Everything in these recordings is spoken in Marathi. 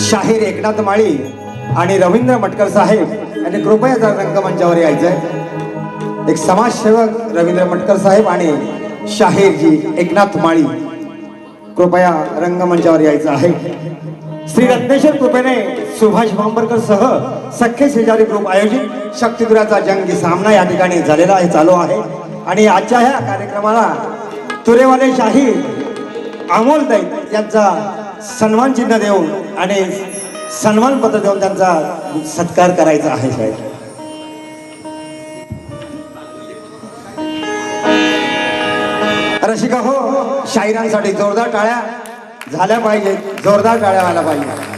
शाहीर एकनाथ माळी आणि रवींद्र मटकर साहेब यांनी कृपया जर रंगमंचावर यायचंय. एक समाजसेवक रवींद्र मटकर साहेब आणि शाहीरजी एकनाथ माळी कृपया रंगमंचावर यायचं आहे. श्री रत्नेश्वर कृपेने सुभाष भांबरकर सह सख्खे शेजारी ग्रुप आयोजित शक्तिगुराचा जंगी सामना या ठिकाणी झालेला आहे चालू आहे. आणि आजच्या ह्या कार्यक्रमाला तुरेवाले शाही अमोल दैत यांचा सन्मान चिन्ह देऊन आणि सन्मान पत्र देऊन त्यांचा सत्कार करायचा आहे साहेब. रसिका हो शाहिरांसाठी जोरदार टाळ्या. झाल्या पाहिजेत जोरदार टाळ्या व्हायला पाहिजे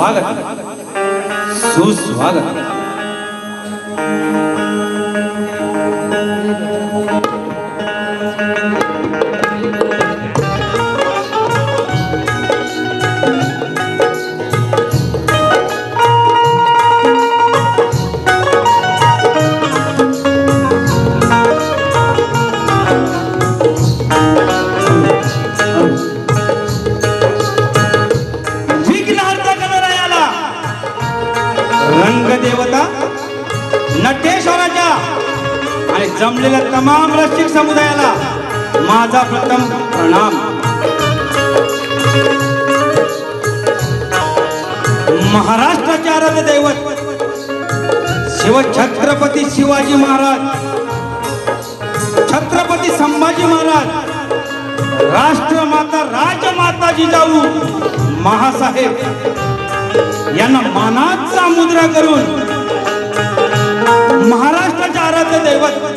સ્વાગત. સુસ્વાગત. आणि तमाम रसिक समुदायाला माझा प्रथम प्रणाम. महाराष्ट्राचे आराध्य दैवत शिव छत्रपती शिवाजी महाराज छत्रपती संभाजी महाराज राष्ट्रमाता राजमाता जिजाऊ महासाहेब यांना मानाचा मुद्रा करून महाराष्ट्राचे आराध्य दैवत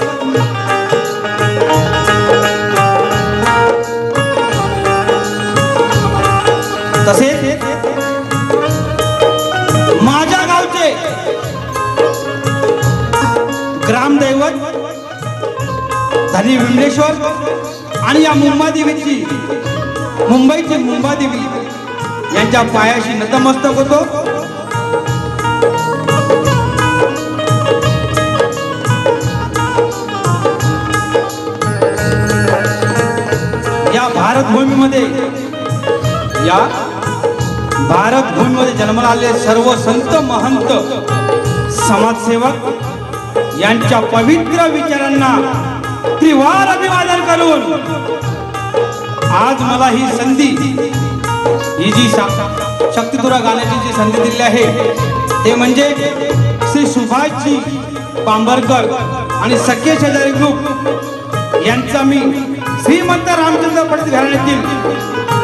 तसेच माझ्या गावचे ग्रामदैवत धनी विमलेश्वर आणि या मुंबादेवीची मुंबईची मुंबादेवी यांच्या पायाशी नतमस्तक होतो. या भारतभूमीमध्ये या भारत भूमीमध्ये जन्माला आलेले सर्व संत महंत समाजसेवक यांच्या पवित्र विचारांना त्रिवार अभिवादन करून आज मला ही संधी ही जी शा- गाण्याची जी संधी दिली आहे ते म्हणजे श्री सुभाषजी पांबरकर आणि सख्य शेजारी ग्रुप यांचा मी श्रीमंत रामचंद्र पंडित घराण्यातील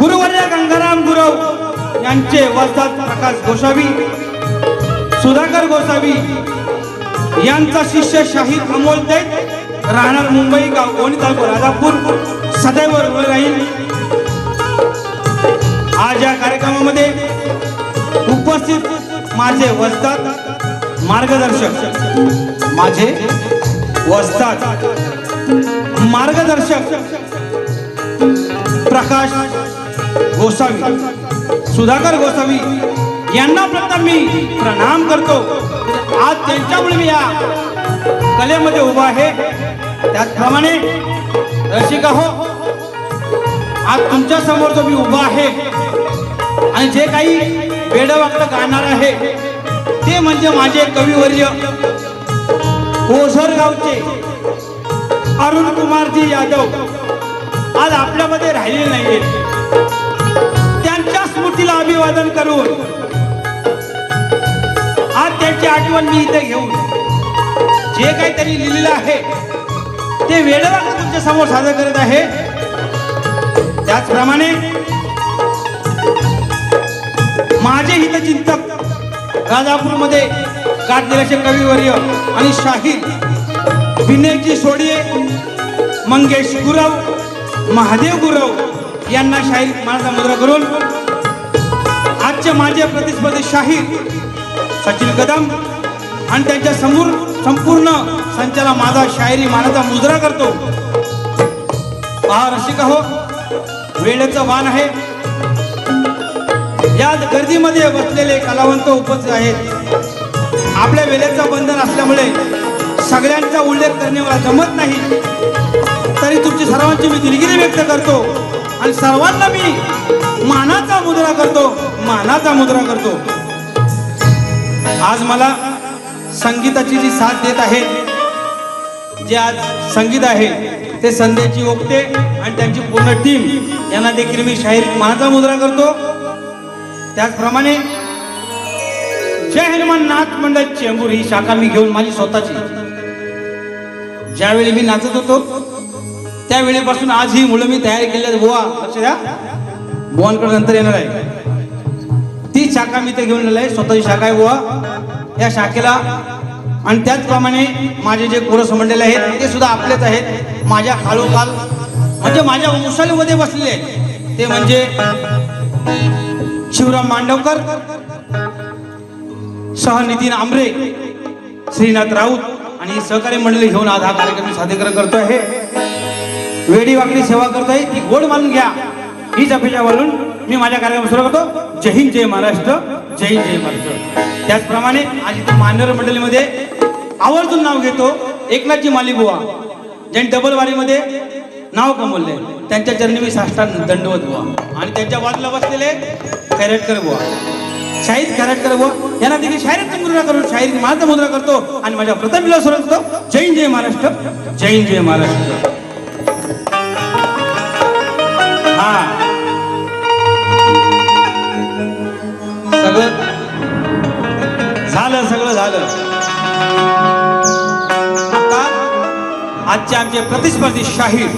गुरुवर्य गंगाराम गुरव यांचे वस्तात प्रकाश गोसावी सुधाकर गोसावी यांचा शिष्य शाहीद अमोल दैत राहणार मुंबई गाव ओणी तालुका राजापूर सदैव ऋण राहील. आज या कार्यक्रमामध्ये उपस्थित माझे वस्तात मार्गदर्शक माझे वस्तात मार्गदर्शक प्रकाश गोसावी. सुधाकर गोसावी यांना प्रथम मी प्रणाम करतो. आज त्यांच्यामुळे मी या कलेमध्ये उभा आहे. त्याचप्रमाणे रसिका हो आज तुमच्यासमोर जो मी उभा आहे आणि जे काही वेडवाकडं गाणार आहे ते म्हणजे माझे कविवर्य ओझरगावचे अरुण कुमारजी यादव. आज आपल्यामध्ये राहिले नाहीये अभिवादन करून आज त्यांची आठवण मी इथे घेऊन जे काही त्यांनी लिहिलेलं आहे ते वेळेला तुमच्यासमोर सादर करत आहे. त्याचप्रमाणे माझे हितचिंतक राजापूरमध्ये गाठलेल्याचे कविवर्य आणि शाहीर विनयजी सोडिये मंगेश गुरव महादेव गुरव यांना शाहीर माझा मुद्रा करून आजचे माझे प्रतिस्पर्धी शाहीर सचिन कदम आणि त्यांच्यासमोर संपूर्ण संचाला माझा शायरी मानाचा मुजरा करतो. पहा रसिका हो वेळेचं वाण आहे. या गर्दीमध्ये बसलेले कलावंत उपस्थित आहेत. आपल्या वेळेचं बंधन असल्यामुळे सगळ्यांचा उल्लेख करणे मला जमत नाही. तरी तुमची सर्वांची मी दिलगिरी व्यक्त करतो आणि सर्वांना मी मानाचा मुद्रा करतो मानाचा मुद्रा करतो. आज मला संगीताची जी साथ देत आहे जे आज संगीत आहे ते संध्याची ओकते आणि त्यांची पूर्ण टीम यांना देखील मी शाहीर मानाचा मुद्रा करतो. त्याचप्रमाणे जय हनुमान नाथ मंडळ चेंबूर ही शाखा मी घेऊन माझी स्वतःची. ज्यावेळी मी नाचत होतो त्यावेळेपासून आज ही मुलं मी तयार केली आहेत. बुवा लक्ष द्या. भुवनकडे नंतर येणार आहे. ती शाखा मी ते घेऊन आलेलो आहे. स्वतःची शाखा आहे बुवा. या शाखेला. आणि त्याचप्रमाणे माझे जे कोरस मंडळ आहेत ते सुद्धा आपलेच आहेत. माझ्या खालोखाल म्हणजे माझ्या मुसालीमध्ये बसलेले आहेत. ते म्हणजे शिवराम मांडवकर सह नितीन आमरे श्रीनाथ राऊत आणि सहकारी मंडळी घेऊन आज हा कार्यक्रम सादरीकरण करतो आहे वेडी वाकडी सेवा करतोय. ती गोड मानून घ्या. हीच अपेक्षा बोलून मी माझ्या कार्यक्रम सुरू करतो. जय हिंद जय महाराष्ट्र जय हिंद जय महाराष्ट्र. त्याचप्रमाणे आज इथे मान्यवर मंडळीमध्ये आवर्जून नाव घेतो एकनाथजी माली बुवा ज्यांनी डबल वारीमध्ये नाव कमवले त्यांच्या चरणी मी साष्टान दंडवत बुवा. आणि त्यांच्या बाजूला बसलेले खैरटकर बुवा. शाहीर खैरटकर बुवा. यांना देखील शाहिराचा मुद्रा करून शाहीर माझा मुद्रा करतो आणि माझ्या प्रथम विला सुरू करतो. जय हिंद जय महाराष्ट्र. जय हिंद जय महाराष्ट्र. हा. झालं सगळं झालं. आता आजचे आमचे प्रतिस्पर्धी शाहीर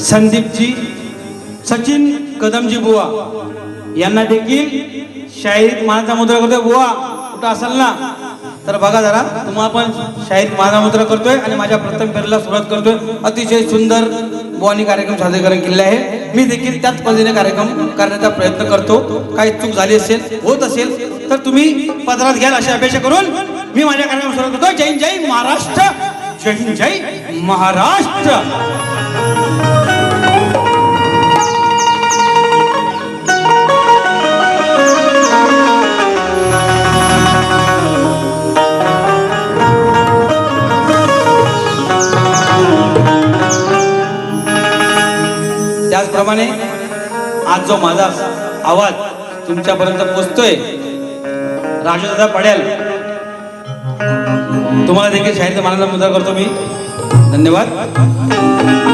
संदीपजी सचिन कदमजी बुवा यांना देखील शाहीर माझा मुद्रा करतोय बुवा कुठं असाल ना तर बघा जरा तुम्हाला पण शाहीर माझा मुद्रा करतोय आणि माझ्या प्रथम फेरीला सुरुवात करतोय. अतिशय सुंदर बुवानी कार्यक्रम सादरीकरण केले आहे. मी देखील त्याच पद्धतीने कार्यक्रम करण्याचा प्रयत्न करतो. काही चूक झाली असेल होत असेल तर तुम्ही पदरात घ्याल अशी अपेक्षा करून मी माझ्या कार्यक्रम सुरुवात करतो. जय जय महाराष्ट्र. जय हिंद जय महाराष्ट्र. त्याचप्रमाणे आज जो माझा आवाज तुमच्यापर्यंत पोचतोय राजदादा पडेल. तुम्हाला देखील शाहीर मानाचा मुद्दा करतो मी. धन्यवाद.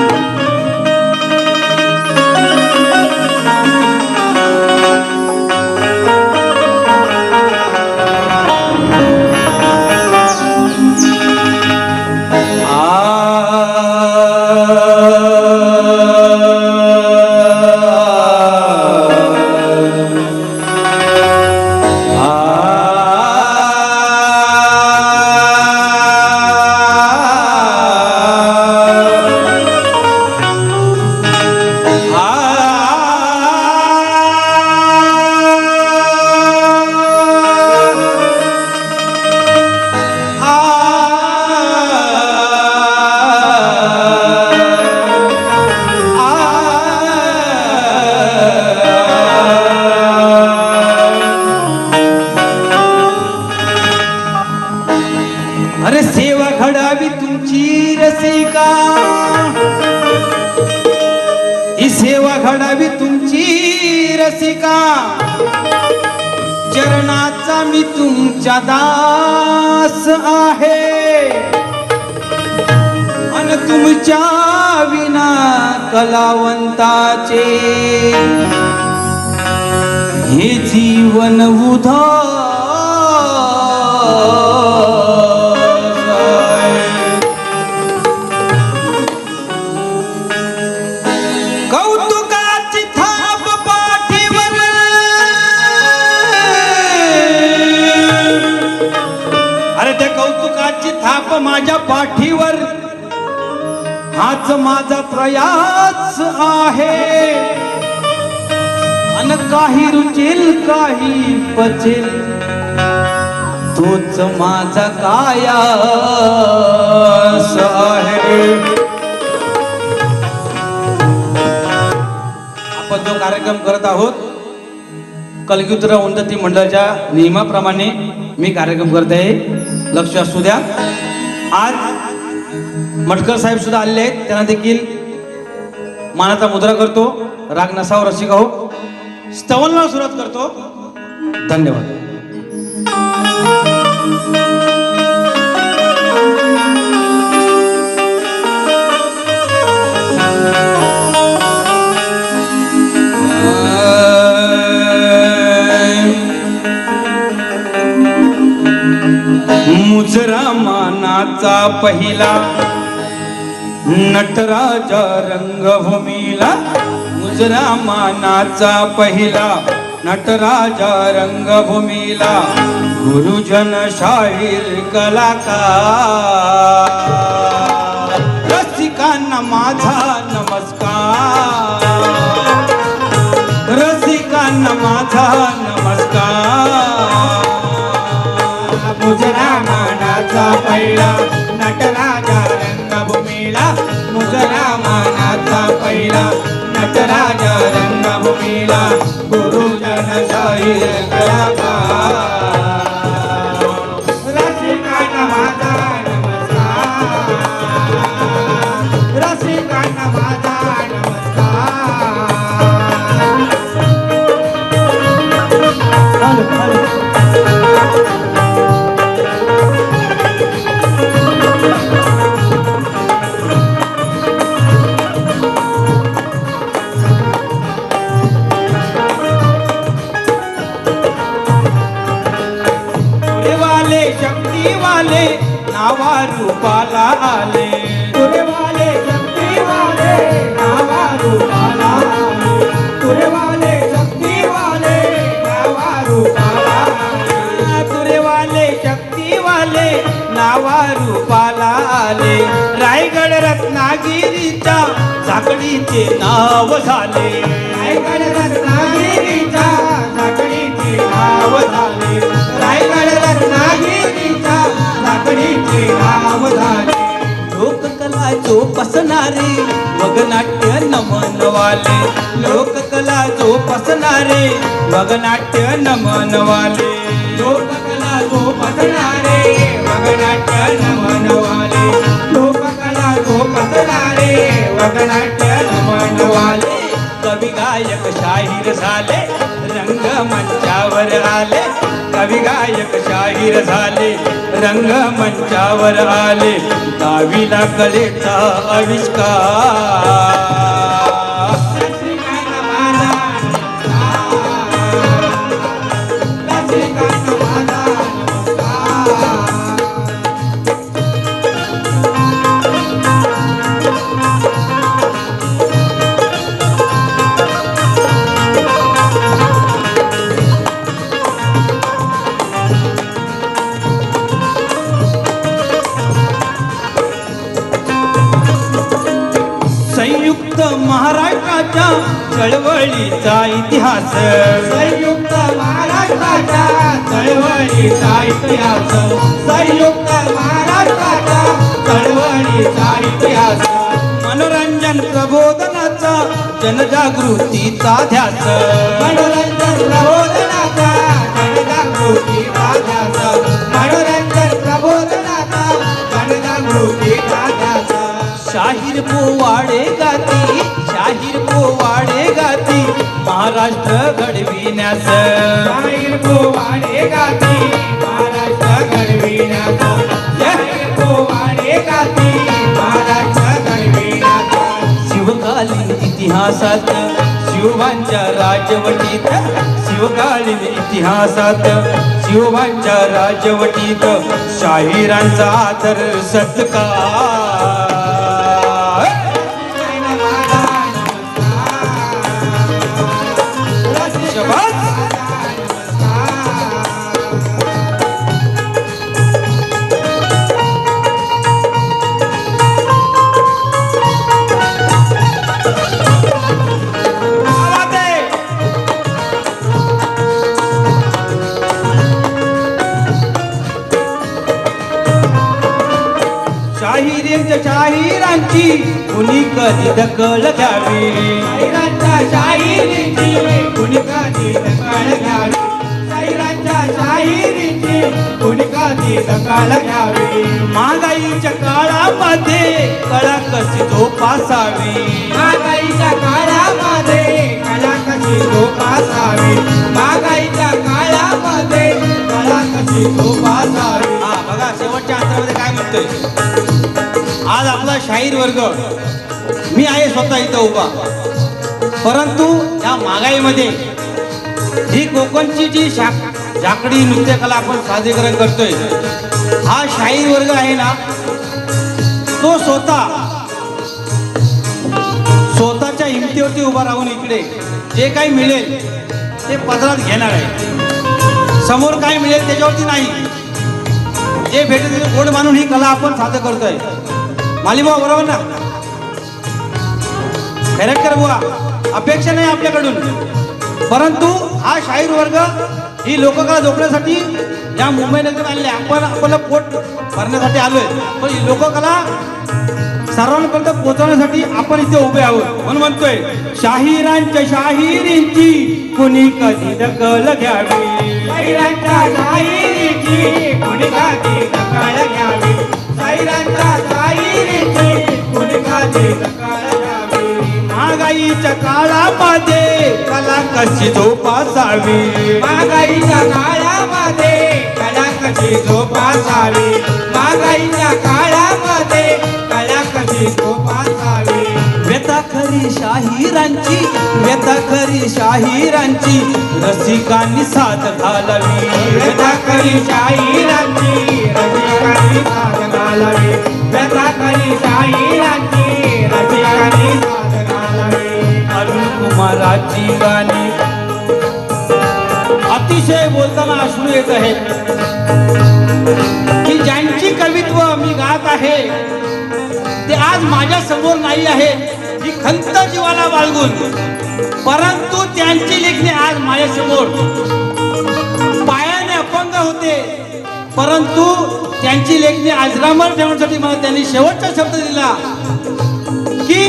आहे. अन तुमच्या विना कलावंताचे हे जीवन उधा माझ्या पाठीवर. हाच माझा प्रयास आहे. अन काही रुचेल काही पचेल तोच माझा कायास आहे. आपण जो कार्यक्रम करत आहोत कलगुत्र उन्नती मंडळाच्या नियमाप्रमाणे मी कार्यक्रम करत आहे. लक्ष असू द्या. आज मटकर साहेब सुद्धा आलेले आहेत. त्यांना देखील मानाचा मुद्रा करतो. राग नसाव रसिका हो स्तवनला सुरुवात करतो. धन्यवाद. मानाचा पहिला नटराज रंगभूमीला मुजरा मानाचा पहिला नटराज रंगभूमीला गुरुजन शाहीर कलाकार। रसिकांना माझा नमस्कार। रसिकांना माझा नमस्कार। मुजरा मानाचा पहिला. नटराजा रंगभूमीला मुजरा आले वाले शक्ती वाले नावा रूपाला आले रायगड रत्नागिरीच्या साखळीचे नाव झाले. रायगड रत्नागिरीच्या साखळीचे नाव झाले. जोपासणारे वगनाट्य नमनवाले. लोककला जोपासणारे वगनाट्य नमनवाले. लोककला जोपासणारे वगनाट्य नमनवाले. लोककला जोपासणारे वगनाट्य नमनवाले. कवी गायक शाहीर झाले रंगमंचावर आले. गायक शाहीर झाले रंगमंचावर आले. गावीला कलेचा आविष्कार. चळवळीचा इतिहास. संयुक्त महाराष्ट्राच्या चळवळीचा इतिहास. संयुक्त महाराष्ट्राच्या चळवळीचा इतिहास. मनोरंजन प्रबोधनाचा जनजागृतीचा ध्यास. मनोरंजन प्रबोधनाचा जनजागृतीचा ध्यास. मनोरंजन शाहीर पोवाडे गाती शाहीर पोवाडे गाती महाराष्ट्र घडविण्यास. शाहीर पोवाडे गाती महाराष्ट्र घडविण्यास. शाहीर पोवाडे गाती महाराष्ट्र घडविण्यास. शिवकालीन इतिहासात शिवांच्या राजवटीत शिवकालीन इतिहासात शिवांच्या राजवटीत शाहिरांचा आदर सत्कार. शाहिरांची कुणी कधी दखल घ्यावी? शाहिरांच्या शाहिरींची कुणी कधी दखल घ्यावी? शाहिरांच्या शाहिरींची कुणी कधी दखल घ्यावी? महागाईच्या काळामध्ये कळा कशी जोपासावी? महागाईच्या काळामध्ये कळा कशी जोपासावी? महागाईच्या काळामध्ये कळा कशी जोपासावी? हा बघा शेवटच्या अंतरामध्ये काय म्हणतोय? आज आपला शाहीर वर्ग. मी आहे स्वतः इथं उभा. परंतु या महागाईमध्ये ही कोकणची जी शा झाकडी नृत्यकला आपण सादरीकरण करतोय हा शाहीर वर्ग आहे ना तो स्वतः स्वतःच्या हिमतीवरती उभा राहून इकडे जे काही मिळेल ते पदरात घेणार आहे. समोर काय मिळेल त्याच्यावरती नाही. जे भेटेल ते गोड मानून ही कला आपण सादर करतोय. मालिबा बरोबर ना? खैरटकर बुवा अपेक्षा नाही आपल्याकडून. परंतु हा शाहीर वर्ग ही लोककला जोपण्यासाठी या मुंबई नगरात आलेले आपण आपलं पोट भरण्यासाठी आलोय. पण ही लोककला सर्वांपर्यंत पोहोचवण्यासाठी आपण इथे उभे आहोत. म्हणून म्हणतोय शाहिरांच्या शाहिरींची कुणी कधी दखल घ्यावी? शाहिरांच्या शाहिरींची कुणी कधी दखल घ्यावी? शाहिरांच्या शाहिरींची कुणी कधी महागाईच्या काळामध्ये कला कशी जोपासावी? महागाईच्या काळामध्ये कला कशी जोपासावी? महागाईच्या काळामध्ये कला कशी जोपासावी? व्यथा खरी शाहिरांची व्यथा खरी शाहिरांची रसिकांनी साथ घालावी. व्यथा खरी शाहिरांची रसिकांनी कुमाराची गाणी अतिशय बोलताना अश्रू येत आहे की ज्यांची कवित्व मी गात आहे ते आज माझ्यासमोर नाही आहे ही खंत जीवाला बाळगून. परंतु त्यांची लेखणी आज माझ्यासमोर. पायाने अपंग होते. परंतु त्यांची लेखणी आजरामर ठेवण्यासाठी मला त्यांनी शेवटचा शब्द दिला की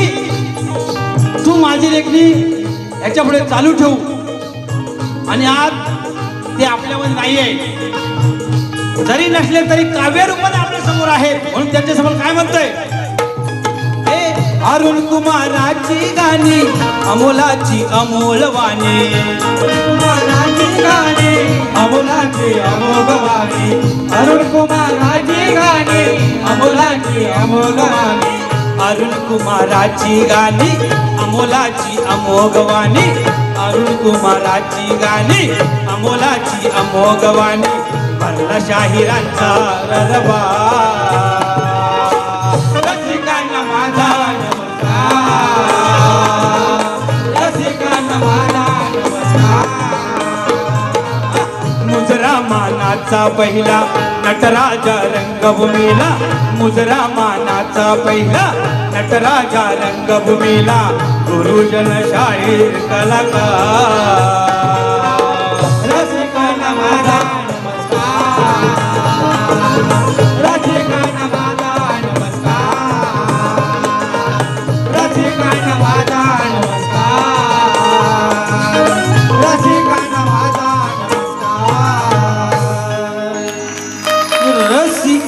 तू माझी लेखणी याच्यापुढे चालू ठेवू. आणि आज ते आपल्यामध्ये नाही आहे जरी नसले तरी काव्यरूपाने आपल्यासमोर आहेत म्हणून त्यांच्यासमोर काय म्हणतोय? अरुण कुमाराची गाणी अमोलाची अमोल वाणी. कुमाराची गाणी अमोलाची अमोल वाणी. अरुण कुमाराची गाणी अमोलाची अमोल वाणी. अरुण कुमाराची गाणी अमोलाची अमोगवाणी अरुण कुमाराची गाणी अमोलाची अमोगवाणी भरला शाहिरांचा ररबा रसिकांना माझा मानाचा पहिला नटराजा रंगभूमीला मुजरा मानाचा पहिला नटराजा रंगभूमीला गुरुजन शाहीर कलाकार.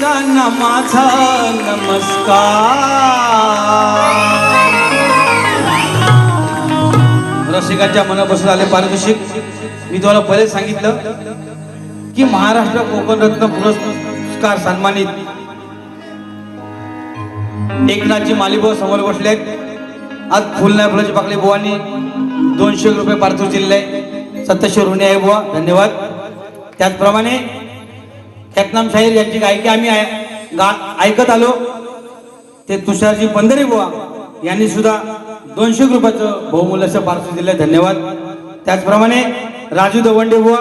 त्यांना माझा नमस्कार. रसिकाच्या मनापासून आले पारितोषिक. मी तुम्हाला पहिले सांगितलं की महाराष्ट्र कोकण रत्न पुरस्कार सन्मानित एकनाथजी मालिबो समोर बसले आहेत. आज फुलनाय फुलाची पाकली बुवानी दोनशे रुपये पारितोषिक दिले आहे. सत्तरशे ऋणी आहे बुवा. धन्यवाद. त्याचप्रमाणे ख्यातनाम शाहीर यांची गायकी आम्ही गा ऐकत आलो. ते तुषारजी पंधरे बुवा यांनी सुद्धा दोनशे रुपयाचं बहुमूल्याचं पार्सल दिलं धन्यवाद. त्याचप्रमाणे राजू दवंडे बुवा